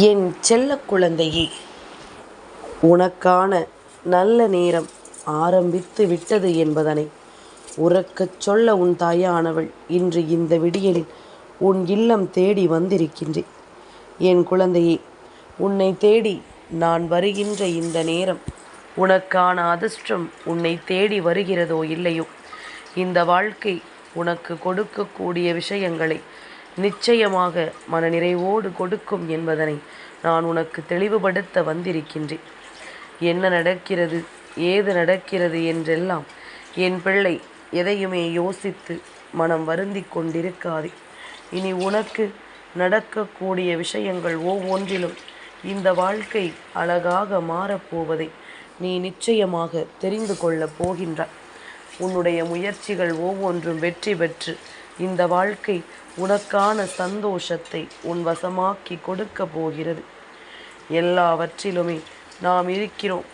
என் செல்ல குழந்தையே உனக்கான நல்ல நேரம் ஆரம்பித்து விட்டது என்பதனை உறக்கச் சொல்ல உன் தாயானவள் இன்று இந்த விடியலில் உன் இல்லம் தேடி வந்திருக்கின்றேன். என் குழந்தையே உன்னை தேடி நான் வருகின்ற இந்த நேரம் உனக்கான அதிர்ஷ்டம் உன்னை தேடி வருகிறதோ இல்லையோ? இந்த வாழ்க்கை உனக்கு கொடுக்கக்கூடிய விஷயங்களை நிச்சயமாக மன நிறைவோடு கொடுக்கும் என்பதனை நான் உனக்கு தெளிவுபடுத்த வந்திருக்கின்றேன். என்ன நடக்கிறது ஏது நடக்கிறது என்றெல்லாம் என் பிள்ளை எதையுமே யோசித்து மனம் வருந்தி கொண்டிருக்காதே. இனி உனக்கு நடக்கக்கூடிய விஷயங்கள் ஒவ்வொன்றிலும் இந்த வாழ்க்கை அழகாக மாறப்போவதை நீ நிச்சயமாக தெரிந்து கொள்ளப் போகின்றாய். உன்னுடைய முயற்சிகள் ஒவ்வொன்றும் வெற்றி பெற்று இந்த வாழ்க்கை உனக்கான சந்தோஷத்தை உன் வசமாக்கி கொடுக்க போகிறது. எல்லாவற்றிலுமே நாம் இருக்கிறோம்.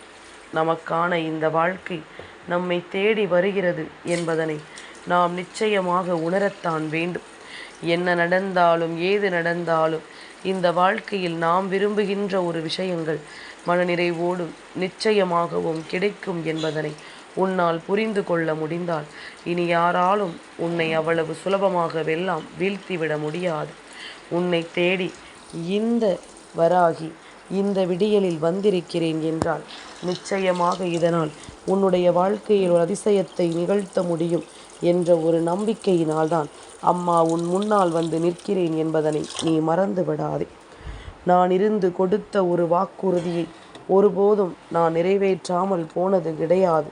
நமக்கான இந்த வாழ்க்கை நம்மை தேடி வருகிறது என்பதனை நாம் நிச்சயமாக உணரத்தான் வேண்டும். என்ன நடந்தாலும் ஏது நடந்தாலும் இந்த வாழ்க்கையில் நாம் விரும்புகின்ற ஒரு விஷயங்கள் மனநிறைவோடும் நிச்சயமாகவும் கிடைக்கும் என்பதனை உன்னால் புரிந்து கொள்ள முடிந்தால் இனி யாராலும் உன்னை அவ்வளவு சுலபமாக வெல்லாம் வீழ்த்திவிட முடியாது. உன்னை தேடி இந்த வராகி இந்த விடியலில் வந்திருக்கிறேன் என்றால் நிச்சயமாக இதனால் உன்னுடைய வாழ்க்கையில் ஒரு அதிசயத்தை நிகழ்த்த முடியும் என்ற ஒரு நம்பிக்கையினால்தான் அம்மா உன் முன்னால் வந்து நிற்கிறேன் என்பதனை நீ மறந்து விடாதே நான் இருந்து கொடுத்த ஒரு வாக்குறுதியை ஒருபோதும் நான் நிறைவேற்றாமல் போனது கிடையாது.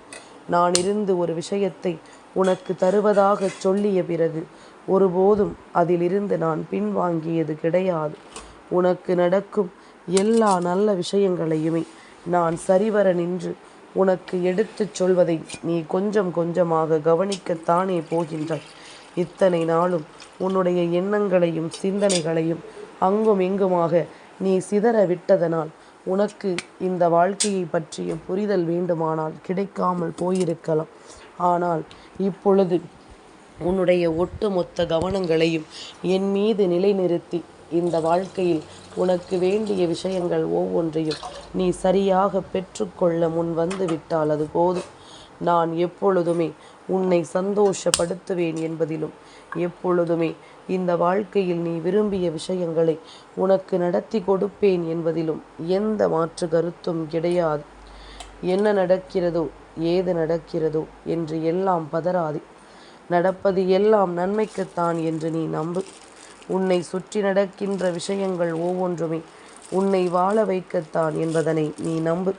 நான் இருந்து ஒரு விஷயத்தை உனக்கு தருவதாக சொல்லிய பிறகு ஒருபோதும் அதிலிருந்து நான் பின்வாங்கியது கிடையாது. உனக்கு நடக்கும் எல்லா நல்ல விஷயங்களையுமே நான் சரிவர நின்று உனக்கு எடுத்துச் சொல்வதை நீ கொஞ்சம் கொஞ்சமாக கவனிக்கத்தானே போகின்றாய். இத்தனை நாளும் உன்னுடைய எண்ணங்களையும் சிந்தனைகளையும் அங்கும் இங்குமாக நீ சிதற விட்டதனால் உனக்கு இந்த வாழ்க்கையை பற்றிய புரிதல் வேண்டுமானால் கிடைக்காமல் போயிருக்கலாம். ஆனால் இப்பொழுது உன்னுடைய ஒட்டுமொத்த கவனங்களையும் என் மீது நிலைநிறுத்தி இந்த வாழ்க்கையில் உனக்கு வேண்டிய விஷயங்கள் ஒவ்வொன்றையும் நீ சரியாக பெற்றுக்கொள்ள முன் வந்து விட்டால் அது போதும். நான் எப்பொழுதுமே உன்னை சந்தோஷப்படுத்துவேன் என்பதிலும் எப்பொழுதுமே இந்த வாழ்க்கையில் நீ விரும்பிய விஷயங்களை உனக்கு நடத்தி கொடுப்பேன் என்பதிலும் எந்த மாற்று கருத்தும் கிடையாது. என்ன நடக்கிறதோ ஏது நடக்கிறதோ என்று எல்லாம் பதறாதே. நடப்பது எல்லாம் நன்மைக்குத்தான் என்று நீ நம்பு. உன்னை சுற்றி நடக்கின்ற விஷயங்கள் ஒவ்வொன்றுமே உன்னை வாழ வைக்கத்தான் என்பதனை நீ நம்பு.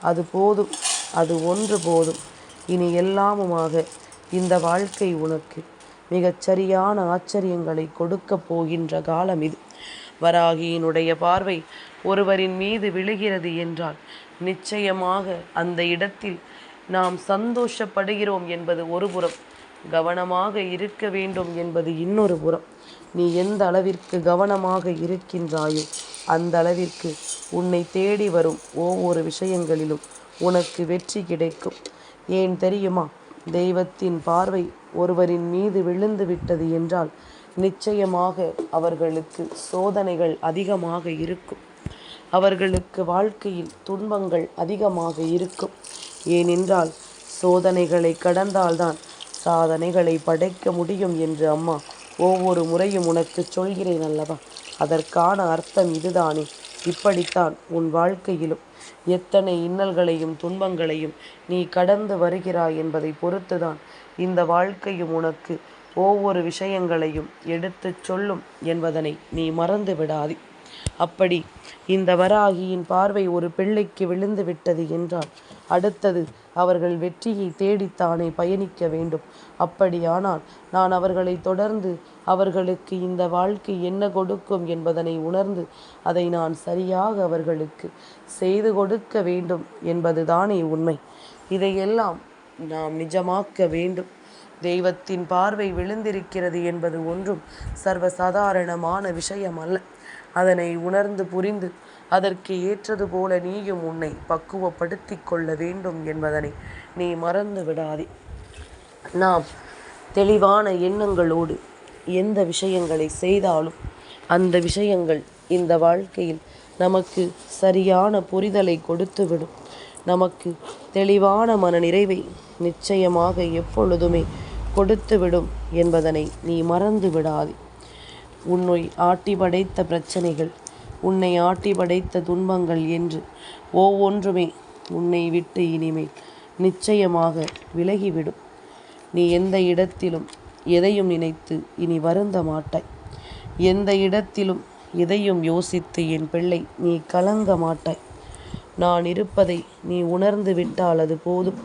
அது போதும் அது ஒன்று போதும். இனி எல்லாமுமாக இந்த வாழ்க்கை உனக்கு மிகச் சரியான ஆச்சரியங்களை கொடுக்கப் போகின்ற காலம் இது. வராகியினுடைய பார்வை ஒருவரின் மீது விழுகிறது என்றால் நிச்சயமாக அந்த இடத்தில் நாம் சந்தோஷப்படுகிறோம் என்பது ஒரு புறம் கவனமாக இருக்க வேண்டும் என்பது இன்னொரு புறம். நீ எந்த அளவிற்கு கவனமாக இருக்கின்றாயோ அந்த அளவிற்கு உன்னை தேடி வரும் ஒவ்வொரு விஷயங்களிலும் உனக்கு வெற்றி கிடைக்கும். ஏன் தெரியுமா? தெய்வத்தின் பார்வை ஒருவரின் மீது விழுந்து விட்டது என்றால் நிச்சயமாக அவர்களுக்கு சோதனைகள் அதிகமாக இருக்கும். அவர்களுக்கு வாழ்க்கையில் துன்பங்கள் அதிகமாக இருக்கும். ஏனென்றால் சோதனைகளை கடந்தால்தான் சாதனைகளை படைக்க முடியும் என்று அம்மா ஒவ்வொரு முறையும் உனக்கு சொல்கிறேன் அல்லவா? அதற்கான அர்த்தம் இதுதானே. இப்படித்தான் உன் வாழ்க்கையிலும் எத்தனை இன்னல்களையும் துன்பங்களையும் நீ கடந்து வருகிறாய் என்பதை பொறுத்துதான் இந்த வாழ்க்கையும் உனக்கு ஒவ்வொரு விஷயங்களையும் எடுத்துச் சொல்லும் என்பதனை நீ மறந்து விடாதே. அப்படி இந்த வராகியின் பார்வை ஒரு பிள்ளைக்கு விழுந்து விட்டது என்றால் அடுத்தது அவர்கள் வெற்றியை தேடித்தானே பயணிக்க வேண்டும். அப்படியானால் நான் அவர்களை தொடர்ந்து அவர்களுக்கு இந்த வாழ்க்கை என்ன கொடுக்கும் என்பதனை உணர்ந்து அதை நான் சரியாக அவர்களுக்கு செய்து கொடுக்க வேண்டும் என்பதுதானே உண்மை. இதையெல்லாம் நாம் நிஜமாக்க வேண்டும். தெய்வத்தின் பார்வை விழுந்திருக்கிறது என்பது ஒன்றும் சர்வசாதாரணமான விஷயம் அல்ல அதனை உணர்ந்து புரிந்து அதற்கு ஏற்றது போல நீயும் உன்னை பக்குவப்படுத்தி கொள்ள வேண்டும் என்பதனை நீ மறந்து விடாதே. நாம் தெளிவான எண்ணங்களோடு எந்த விஷயங்களை செய்தாலும் அந்த விஷயங்கள் இந்த வாழ்க்கையில் நமக்கு சரியான புரிதலை கொடுத்துவிடும். நமக்கு தெளிவான மன நிறைவை நிச்சயமாக எப்பொழுதுமே கொடுத்துவிடும் என்பதனை நீ மறந்து விடாதே. உன்னை ஆட்டி படைத்த பிரச்சனைகள் உன்னை ஆட்டி படைத்த துன்பங்கள் என்று. ஒவ்வொன்றுமே உன்னை விட்டு இனிமேல் நிச்சயமாக விலகிவிடும். நீ எந்த இடத்திலும் எதையும் நினைத்து இனி வருந்த மாட்டாய். எந்த இடத்திலும் எதையும் யோசித்து என் பிள்ளை நீ கலங்க மாட்டாய். நான் இருப்பதை நீ உணர்ந்து விட்டால் அது போதும்.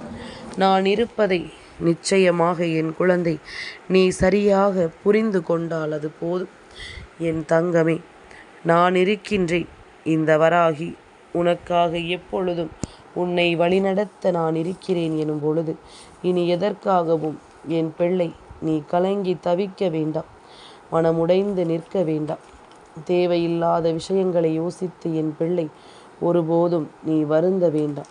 நான் இருப்பதை நிச்சயமாக என் குழந்தை நீ சரியாக புரிந்து கொண்டால் அது போதும். என் தங்கமே நான் இருக்கின்றேன். இந்த வராகி உனக்காக எப்பொழுதும் உன்னை வழிநடத்த நான் இருக்கிறேன் எனும் பொழுது இனி எதற்காகவும் என் பிள்ளை நீ கலங்கி தவிக்க வேண்டாம். மனமுடைந்து நிற்க வேண்டாம். தேவையில்லாத விஷயங்களை யோசித்து என் பிள்ளை ஒருபோதும் நீ வருந்த வேண்டாம்.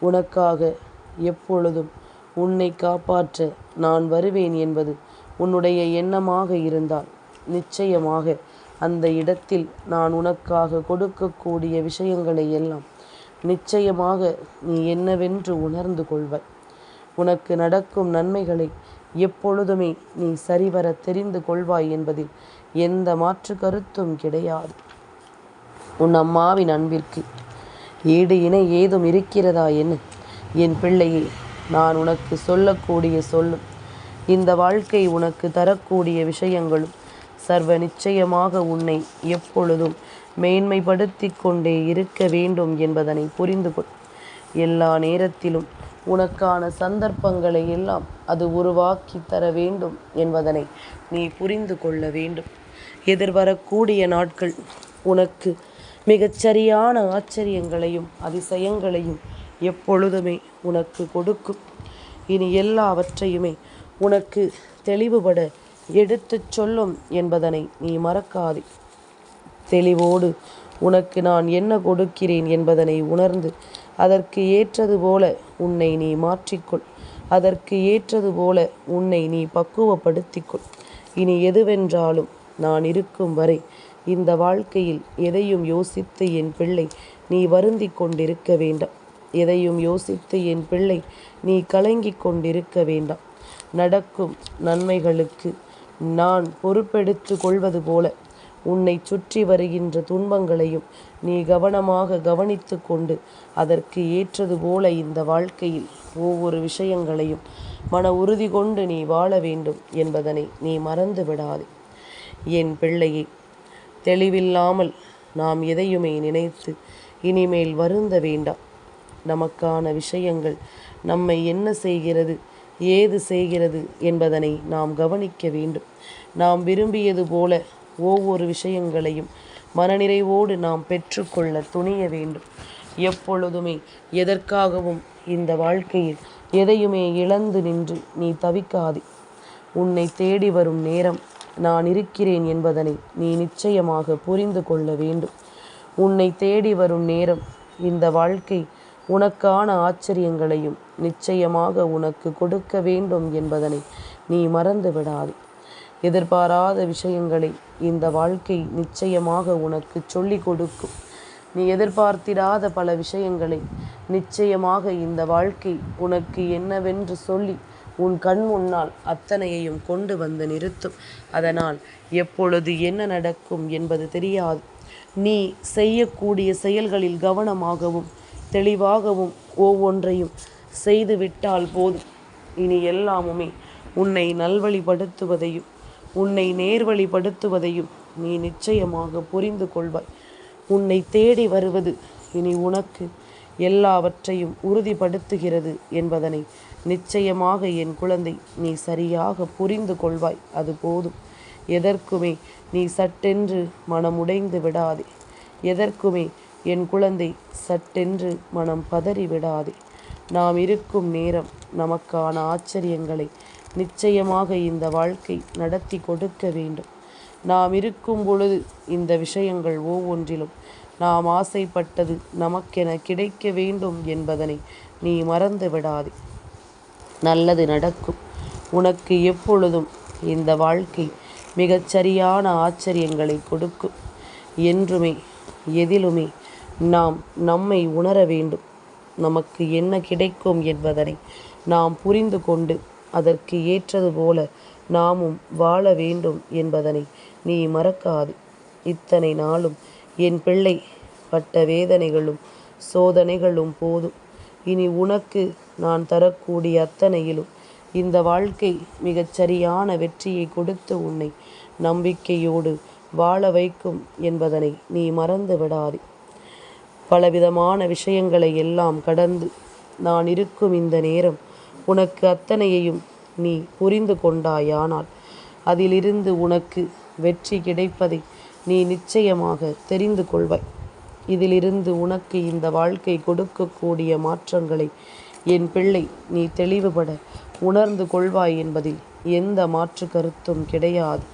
உனக்காக எப்பொழுதும் உன்னை காப்பாற்ற நான் வருவேன் என்பது உன்னுடைய எண்ணமாக இருந்தால் நிச்சயமாக அந்த இடத்தில் நான் உனக்காக கொடுக்கக்கூடிய விஷயங்களை எல்லாம் நிச்சயமாக நீ என்னவென்று உணர்ந்து கொள்வாய். உனக்கு நடக்கும் நன்மைகளை எப்பொழுதுமே நீ சரிவர தெரிந்து கொள்வாய் என்பதில் எந்த மாற்று கருத்தும் கிடையாது. உன் அம்மாவின் அன்பிற்கு ஈடு இணை ஏதும் இருக்கிறதா என்ன? என் பிள்ளையே நான் உனக்கு சொல்லக்கூடிய சொல்லும் இந்த வாழ்க்கை உனக்கு தரக்கூடிய விஷயங்களும் சர்வ நிச்சயமாக உன்னை எப்பொழுதும் மேன்மைப்படுத்தி கொண்டே இருக்க வேண்டும் என்பதனை புரிந்து கொள். எல்லா நேரத்திலும் உனக்கான சந்தர்ப்பங்களை எல்லாம் அது உருவாக்கி தர வேண்டும் என்பதனை நீ புரிந்து கொள்ள வேண்டும். எதிர்வரக்கூடிய நாட்கள் உனக்கு மிகச்சரியான ஆச்சரியங்களையும் அதிசயங்களையும் எப்பொழுதுமே உனக்கு கொடுக்கும். இனி எல்லாவற்றையுமே உனக்கு தெளிவுபட எடுத்துச் சொல்லும் என்பதனை நீ மறக்காதே. தெளிவோடு உனக்கு நான் என்ன கொடுக்கிறேன் என்பதனை உணர்ந்து அதற்கு ஏற்றது போல உன்னை நீ மாற்றிக்கொள். அதற்கு ஏற்றது போல உன்னை நீ பக்குவப்படுத்திக்கொள். இனி எதுவென்றாலும் நான் இருக்கும் வரை இந்த வாழ்க்கையில் எதையும் யோசித்து என் பிள்ளை நீ வருந்தி கொண்டிருக்க வேண்டாம். எதையும் யோசித்து என் பிள்ளை நீ கலங்கிக் கொண்டிருக்க வேண்டாம். நடக்கும் நன்மைகளுக்கு நான் பொறுப்பெடுத்து கொள்வது போல உன்னை சுற்றி வருகின்ற துன்பங்களையும் நீ கவனமாக கவனித்து கொண்டு அதற்கு ஏற்றது போல இந்த வாழ்க்கையில் ஒவ்வொரு விஷயங்களையும் மன உறுதி கொண்டு நீ வாழ வேண்டும் என்பதனை நீ மறந்து விடாதே. என் பிள்ளையே தெளிவில்லாமல் நாம் எதையுமே நினைத்து இனிமேல் வருந்த வேண்டாம். நமக்கான விஷயங்கள் நம்மை என்ன செய்கிறது ஏது செய்கிறது என்பதனை நாம் கவனிக்க வேண்டும். நாம் விரும்பியது போல ஒவ்வொரு விஷயங்களையும் மனநிறைவோடு நாம் பெற்றுக்கொள்ள துணிய வேண்டும். எப்பொழுதுமே எதற்காகவும் இந்த வாழ்க்கையில் எதையுமே இழந்து நின்று நீ தவிக்காதே. உன்னை தேடி வரும் நேரம் நான் இருக்கிறேன் என்பதனை நீ நிச்சயமாக புரிந்து கொள்ள வேண்டும். உன்னை தேடி வரும் நேரம் இந்த வாழ்க்கை உனக்கான ஆச்சரியங்களையும் நிச்சயமாக உனக்கு கொடுக்க வேண்டும் என்பதனை நீ மறந்து விடாதே எதிர்பாராத விஷயங்களை இந்த வாழ்க்கை நிச்சயமாக உனக்கு சொல்லி கொடுக்கும். நீ எதிர்பார்த்திராத பல விஷயங்களை நிச்சயமாக இந்த வாழ்க்கை உனக்கு என்னவென்று சொல்லி உன் கண் முன்னால் அத்தனையையும் கொண்டு வந்து நிறுத்தும். அதனால் எப்பொழுது என்ன நடக்கும் என்பது தெரியாது. நீ செய்யக்கூடிய செயல்களில் கவனமாகவும் தெளிவாகவும் ஒவ்வொன்றையும் செய்துவிட்டால் போதும். இனி எல்லாமுமே உன்னை நல்வழிப்படுத்துவதையும் உன்னை நேர்வழிப்படுத்துவதையும் நீ நிச்சயமாக புரிந்து கொள்வாய். உன்னை தேடி வருவது இனி உனக்கு எல்லாவற்றையும் உறுதிப்படுத்துகிறது என்பதனை நிச்சயமாக என் குழந்தை நீ சரியாக புரிந்து கொள்வாய். அது போதும். எதற்குமே நீ சட்டென்று மனமுடைந்து விடாதே. எதற்குமே என் குழந்தை சட்டென்று மனம் பதறி விடாதே. நாம் இருக்கும் நேரம் நமக்கான ஆச்சரியங்களை நிச்சயமாக இந்த வாழ்க்கை நடத்தி கொடுக்க வேண்டும். நாம் இருக்கும் பொழுது இந்த விஷயங்கள் ஒவ்வொன்றிலும் நாம் ஆசைப்பட்டது நமக்கென கிடைக்க வேண்டும் என்பதனை நீ மறந்து விடாதே. நல்லது நடக்கும். உனக்கு எப்பொழுதும் இந்த வாழ்க்கை மிகச்சரியான ஆச்சரியங்களை கொடுக்கும். என்றுமே எதிலுமே நாம் நம்மை உணர வேண்டும். நமக்கு என்ன கிடைக்கும் என்பதனை நாம் புரிந்து கொண்டு அதற்கு ஏற்றது போல நாமும் வாழ வேண்டும் என்பதனை நீ மறக்காது. இத்தனை நாளும் என் பிள்ளை பட்ட வேதனைகளும் சோதனைகளும் போதும். இனி உனக்கு நான் தரக்கூடிய அத்தனையிலும் இந்த வாழ்க்கை மிகச் சரியான வெற்றியை கொடுத்து உன்னை நம்பிக்கையோடு வாழ வைக்கும் என்பதனை நீ மறந்து விடாதே. பலவிதமான விஷயங்களை எல்லாம் கடந்து நான் இருக்கும் இந்த நேரம் உனக்கு அத்தனையையும் நீ புரிந்து கொண்டாயானால் அதிலிருந்து உனக்கு வெற்றி கிடைப்பதை நீ நிச்சயமாக தெரிந்து கொள்வாய். இதிலிருந்து உனக்கு இந்த வாழ்க்கை கொடுக்கக்கூடிய மாற்றங்களை என் பிள்ளை நீ தெளிவுபட உணர்ந்து கொள்வாய் என்பதில் எந்த மாற்று கருத்தும் கிடையாது.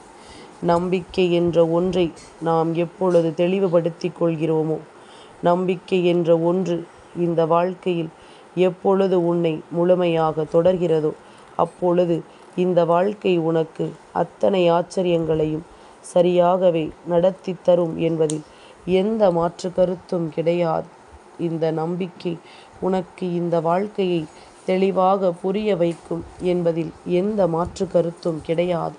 நம்பிக்கை என்ற ஒன்றை நாம் எப்பொழுது தெளிவுபடுத்திக் கொள்கிறோமோ நம்பிக்கை என்ற ஒன்று இந்த வாழ்க்கையில் எப்பொழுது உன்னை முழுமையாக தொடர்கிறதோ அப்பொழுது இந்த வாழ்க்கை உனக்கு அத்தனை ஆச்சரியங்களையும் சரியாகவே நடத்தி தரும் என்பதில் எந்த மாற்று கருத்தும் கிடையாது. இந்த நம்பிக்கை உனக்கு இந்த வாழ்க்கையை தெளிவாக புரிய வைக்கும் என்பதில் எந்த மாற்று கருத்தும் கிடையாது.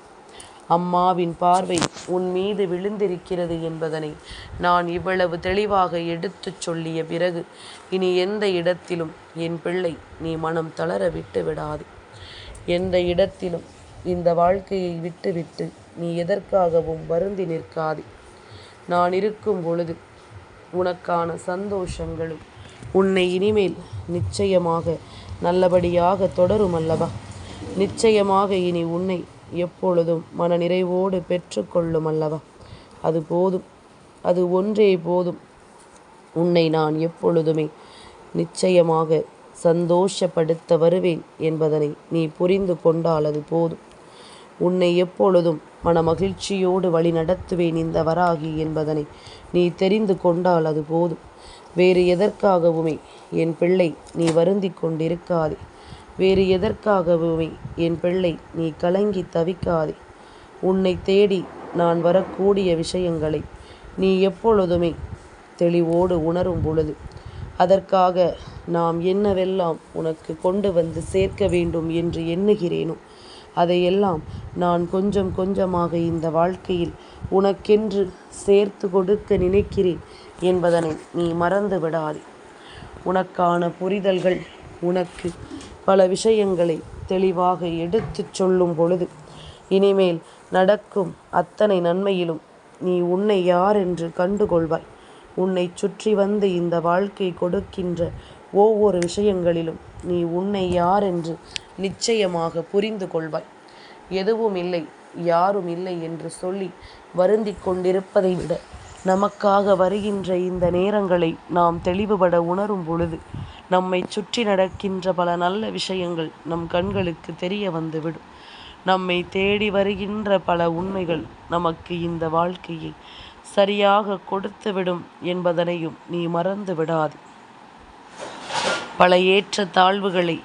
அம்மாவின் பார்வை உன் மீது விழுந்திருக்கிறது என்பதனை நான் இவ்வளவு தெளிவாக எடுத்துச் சொல்லிய பிறகு இனி எந்த இடத்திலும் என் பிள்ளை நீ மனம் தளர விட்டு விடாது. எந்த இடத்திலும் இந்த வாழ்க்கையை விட்டுவிட்டு நீ எதற்காகவும் வருந்தி நிற்காது. நான் இருக்கும் பொழுது உனக்கான சந்தோஷங்களும் உன்னை இனிமேல் நிச்சயமாக நல்லபடியாக தொடரும் அல்லவா நிச்சயமாக இனி உன்னை எப்பொழுதும் மன நிறைவோடு பெற்றுக்கொள்ளும் அல்லவா? அது போதும். அது ஒன்றே போதும். உன்னை நான் எப்பொழுதுமே நிச்சயமாக சந்தோஷப்படுத்த வருவேன் என்பதனை நீ புரிந்து கொண்டால் அது போதும். உன்னை எப்பொழுதும் மன மகிழ்ச்சியோடு வழி நடத்துவேன் இந்த வராகி என்பதனை நீ தெரிந்து கொண்டால் அது போதும். வேறு எதற்காகவுமே என் பிள்ளை நீ வருந்தி கொண்டிருக்காதே. வேறு எதற்காகவுமே என் பிள்ளை நீ கலங்கி தவிக்காதே. உன்னை தேடி நான் வரக்கூடிய விஷயங்களை நீ எப்பொழுதுமே தெளிவோடு உணரும் பொழுது அதற்காக நாம் என்னவெல்லாம் உனக்கு கொண்டு வந்து சேர்க்க வேண்டும் என்று எண்ணுகிறேனோ அதையெல்லாம் நான் கொஞ்சம் கொஞ்சமாக இந்த வாழ்க்கையில் உனக்கென்று சேர்த்து கொடுக்க நினைக்கிறேன் என்பதனை நீ மறந்து விடாதே உனக்கான புரிதல்கள் உனக்கு பல விஷயங்களை தெளிவாக எடுத்துச் சொல்லும் பொழுது இனிமேல் நடக்கும் அத்தனை நன்மையிலும் நீ உன்னை யார் என்று கண்டுகொள்வாய்? உன்னை சுற்றி வந்து இந்த வாழ்க்கை கொடுக்கின்ற ஒவ்வொரு விஷயங்களிலும் நீ உன்னை யார் என்று நிச்சயமாக புரிந்து கொள்வாய். எதுவும் இல்லை யாரும் இல்லை என்று சொல்லி வருந்தி கொண்டிருப்பதை விட நமக்காக வருகின்ற இந்த நேரங்களை நாம் தெளிவுபட உணரும் பொழுது நம்மை சுற்றி நடக்கின்ற பல நல்ல விஷயங்கள் நம் கண்களுக்கு தெரிய வந்துவிடும். நம்மை தேடி வருகின்ற பல உண்மைகள் நமக்கு இந்த வாழ்க்கையை சரியாக கொடுத்துவிடும் என்பதனையும் நீ மறந்து விடாது. பல ஏற்ற தாழ்வுகளை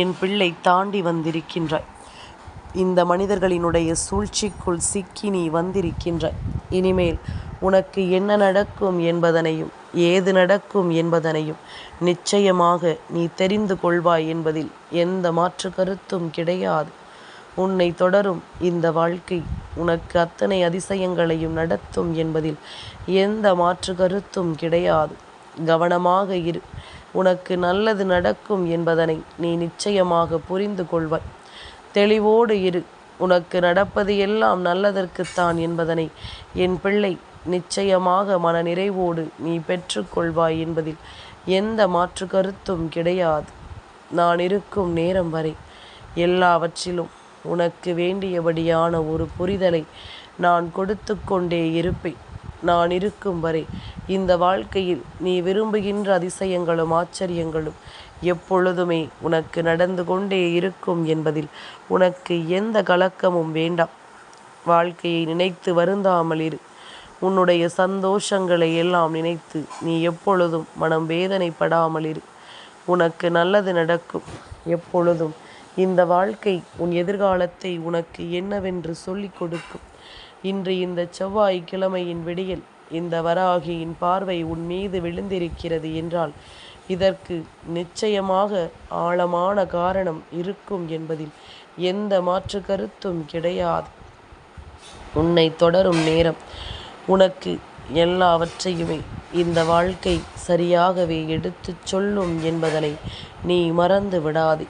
என் பிள்ளை தாண்டி வந்திருக்கின்றாய். இந்த மனிதர்களினுடைய சூழ்ச்சிக்குள் சிக்கி நீ வந்திருக்கின்றாய். இனிமேல் உனக்கு என்ன நடக்கும் என்பதனையும் ஏது நடக்கும் என்பதனையும் நிச்சயமாக நீ தெரிந்து கொள்வாய் என்பதில் எந்த மாற்று கருத்தும் கிடையாது. உன்னை தொடரும் இந்த வாழ்க்கை உனக்கு அத்தனை அதிசயங்களையும் நடத்தும் என்பதில் எந்த மாற்று கருத்தும் கிடையாது. கவனமாக இரு. உனக்கு நல்லது நடக்கும் என்பதனை நீ நிச்சயமாக புரிந்து கொள்வாய். தெளிவோடு இரு. உனக்கு நடப்பது எல்லாம் நல்லதற்குத்தான் என்பதனை என் பிள்ளை நிச்சயமாக மன நிறைவோடு நீ பெற்றுக்கொள்வாய் என்பதில் எந்த மாற்று கருத்தும் கிடையாது. நான் இருக்கும் நேரம் வரை எல்லாவற்றிலும் உனக்கு வேண்டியபடியான ஒரு புரிதலை நான் கொடுத்து கொண்டே இருப்பேன். நான் இருக்கும் வரை இந்த வாழ்க்கையில் நீ விரும்புகின்ற அதிசயங்களும் ஆச்சரியங்களும் எப்பொழுதுமே உனக்கு நடந்து கொண்டே இருக்கும் என்பதில் உனக்கு எந்த கலக்கமும் வேண்டாம். வாழ்க்கையை நினைத்து வருந்தாமல் இரு உன்னுடைய சந்தோஷங்களை எல்லாம் நினைத்து நீ எப்பொழுதும் மனம் வேதனைப்படாமல் இரு. உனக்கு நல்லது நடக்கும். எப்பொழுதும் இந்த வாழ்க்கை உன் எதிர்காலத்தை உனக்கு என்னவென்று சொல்லிக் கொடுக்கும். இன்று இந்த செவ்வாய் கிழமையின் விடியல் இந்த வராகியின் பார்வை உன் மீது விழுந்திருக்கிறது என்றால் இதற்கு நிச்சயமாக ஆழமான காரணம் இருக்கும் என்பதில் எந்த மாற்று கருத்தும் கிடையாது. உன்னை தொடரும் நேரம் உனக்கு எல்லாவற்றையுமே இந்த வாழ்க்கை சரியாகவே எடுத்துச் சொல்லும் என்பதனை நீ மறந்து விடாதே.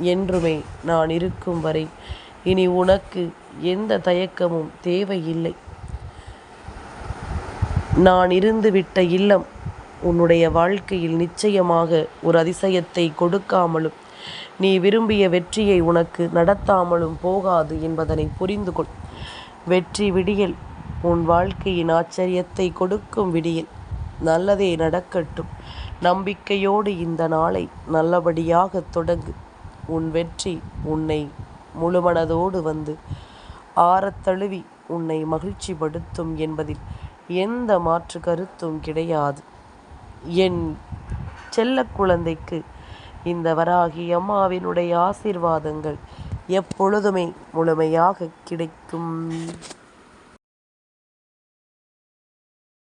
என்றுமே நான் இருக்கும் வரை இனி உனக்கு எந்த தயக்கமும் தேவையில்லை. நான் இருந்துவிட்ட இல்லம் உன்னுடைய வாழ்க்கையில் நிச்சயமாக ஒரு அதிசயத்தை கொடுக்காமலும் நீ விரும்பிய வெற்றியை உனக்கு நடத்தாமலும் போகாது என்பதனை புரிந்து கொள் வெற்றி விடியல் உன் வாழ்க்கையின் ஆச்சரியத்தை கொடுக்கும் விடியில் நல்லதே நடக்கட்டும். நம்பிக்கையோடு இந்த நாளை நல்லபடியாக தொடங்கு. உன் வெற்றி உன்னை முழுமனதோடு வந்து ஆரத்தழுவி உன்னை மகிழ்ச்சிப்படுத்தும் என்பதில் எந்த மாற்று கருத்தும் கிடையாது. என் செல்ல குழந்தைக்கு இந்த வராகி அம்மாவினுடைய ஆசீர்வாதங்கள் எப்பொழுதுமே முழுமையாக கிடைக்கும்.